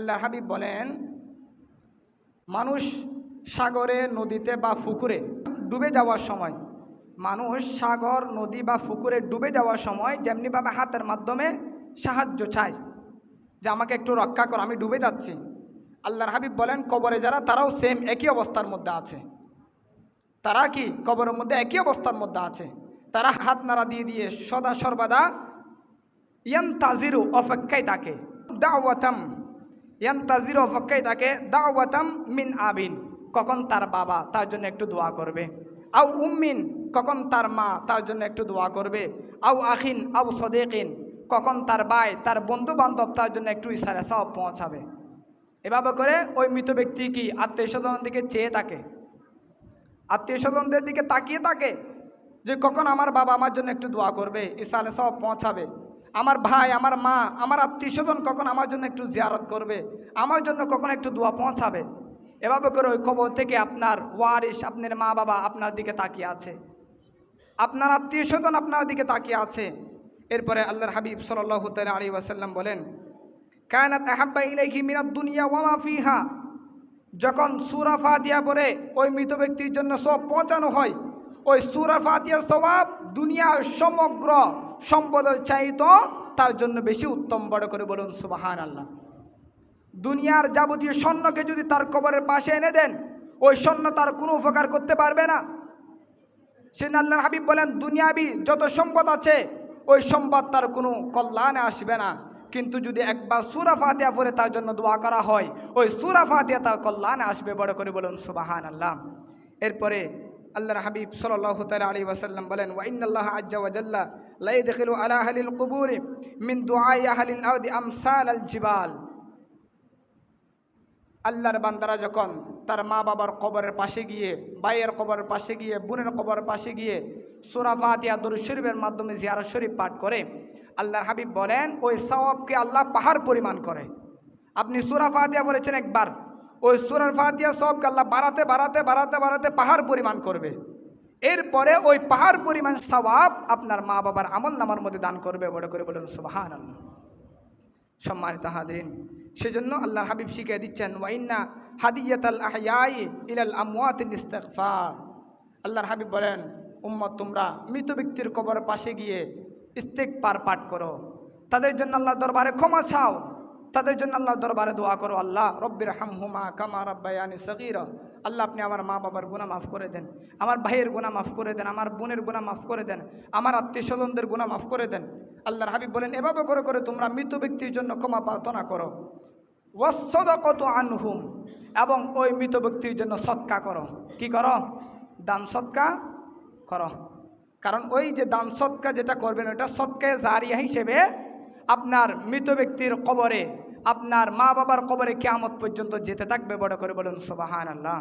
আল্লাহ হাবিব বলেন, মানুষ সাগরে, নদীতে বা পুকুরে ডুবে যাওয়ার সময়, মানুষ সাগর, নদী বা পুকুরে ডুবে যাওয়ার সময় যেমনিভাবে হাতের মাধ্যমে সাহায্য চায়, যে আমাকে একটু রক্ষা করো, আমি ডুবে যাচ্ছি। আল্লাহর হাবিব বলেন, কবরে যারা, তারাও সেম একই অবস্থার মধ্যে আছে। তারা কি? কবরের মধ্যে একই অবস্থার মধ্যে আছে। তারা হাত নাড়া দিয়ে দিয়ে সদা সর্বদা ইয়ান তাজিরু অপেক্ষায় থাকে। দাওয়াতাম ইয়ান তাজিরু থাকে দাওয়াতাম মিন আবিন। কখন তার বাবা তার জন্য একটু দোয়া করবে? আও উম্মিন, কখন তার মা তার জন্য একটু দোয়া করবে? আও আখিন, আও সদেকিন, কখন তার ভাই, তার বন্ধু বান্ধব তার জন্য একটু ইশারা সব পৌঁছাবে? এভাবে করে ওই মৃত ব্যক্তি কি আত্মীয় স্বজনের দিকে চেয়ে থাকে? আত্মীয় স্বজনদের দিকে তাকিয়ে থাকে যে কখন আমার বাবা আমার জন্য একটু দোয়া করবে ইসালে সব পৌঁছাবে? আমার ভাই, আমার মা, আমার আত্মীয় স্বজন কখন আমার জন্য একটু জিয়ারত করবে? আমার জন্য কখন একটু দোয়া পৌঁছাবে? এভাবে করে ওই খবর থেকে আপনার ওয়ারিস আপনার মা বাবা আপনার দিকে তাকিয়ে আছে। আপনার আত্মীয় স্বজন আপনার দিকে তাকিয়ে আছে। এরপরে আল্লাহর হাবিব সাল্লাহ তাল আলী ওয়াসাল্লাম বলেন, কায়নাত আহাব্বা ইলাইহি মিনাদ দুনিয়া ওয়ামা ফিহা। যখন সুরা ফাতিয়া পরে ওই মৃত ব্যক্তির জন্য সব পৌঁছানো হয়। ওই সুরা ফাতিয়ার স্বভাব দুনিয়ার সমগ্র সম্পদের চাইতো তার জন্য বেশি উত্তম বড় করে বলুন সুবাহান আল্লাহ দুনিয়ার যাবতীয় স্বর্ণকে যদি তার কবরের পাশে এনে দেন, ওই স্বর্ণ তার কোনো উপকার করতে পারবে না। সেদিন আল্লাহ হাবিব বলেন, দুনিয়াবি যত সম্পদ আছে, ওই সম্পদ তার কোনো কল্যাণে আসবে না। কিন্তু যদি একবার সুরা ফাতিয়া পরে তার জন্য দোয়া করা হয়, ওই সুরা ফাতিয়া তার কল্যাণে আসবে, বড় করে বলুন সুবাহান আল্লাহ এরপরে আল্লাহর হাবিব সাল্লাহ তাল আলী ওয়াসাল্লাম বলেন ওয়াইনাল্লাহ আজ্জা ওয়াজাল্লা লাই দেখিলু আলা আহলিল কুবুরি মিন দুআই আহলিল আউদি আমসাল আল জিবাল। আল্লাহর বান্দারা যখন তার মা বাবার কবরের পাশে গিয়ে, ভাইয়ের কবরের পাশে গিয়ে, বোনের কবরের পাশে গিয়ে সুরা ফাতিয়া শরীফের মাধ্যমে জিয়ারত শরীফ পাঠ করে, আল্লাহর হাবিব বলেন, ওই সওয়াবকে আল্লাহ পাহাড় পরিমাণ করে। আপনি সুরা ফাতিয়া বলেছেন একবার। ওই সুরার ফাতিয়া সবকে আল্লাহ বাড়াতে বাড়াতে বাড়াতে বাড়াতে পাহাড় পরিমাণ করবে। এরপরে ওই পাহাড় পরিমাণ সওয়াব আপনার মা বাবার আমল নামার মধ্যে দান করবে বড় করে বলুন সুবাহান আল্লাহ সম্মানিত হাদরিন সেজন্য আল্লাহর হাবিব শিখিয়ে দিচ্ছেন ওয়াইন্না হাদিয়াত আল আহয়াই ইলাল আমওয়াতিল ইস্তেগফার আল্লাহর হাবিব বলেন, উম্মত, তোমরা মৃত ব্যক্তির কবরের পাশে গিয়ে ইস্তেক পার পাঠ করো। তাদের জন্য আল্লাহ দরবারে ক্ষমা চাও। তাদের জন্য আল্লাহ দরবারে দোয়া করো, আল্লাহ রব্বির হামহুমা কামা রব্বায়ানি সগীরা। আল্লাহ, আপনি আমার মা বাবার গুণা মাফ করে দেন, আমার ভাইয়ের গুণা মাফ করে দেন, আমার বোনের গুণা মাফ করে দেন, আমার আত্মীয় স্বজনদের গুণা মাফ করে দেন। আল্লাহর হাবিব বলেন, এভাবে করে করে তোমরা মৃত ব্যক্তির জন্য ক্ষমা প্রার্থনা করো। ওয়াসদকত আনহুম, এবং ওই মৃত ব্যক্তির জন্য সৎকা করো। কি করো? দান সৎকা করো। কারণ ওই যে দান সৎকা যেটা করবেন ওটা সৎকায় জারিয়া হিসেবে আপনার মৃত ব্যক্তির কবরে, আপনার মা বাবার কবরে কেয়ামত পর্যন্ত যেতে থাকবে। বড় করে বলুন সোবাহান আল্লাহ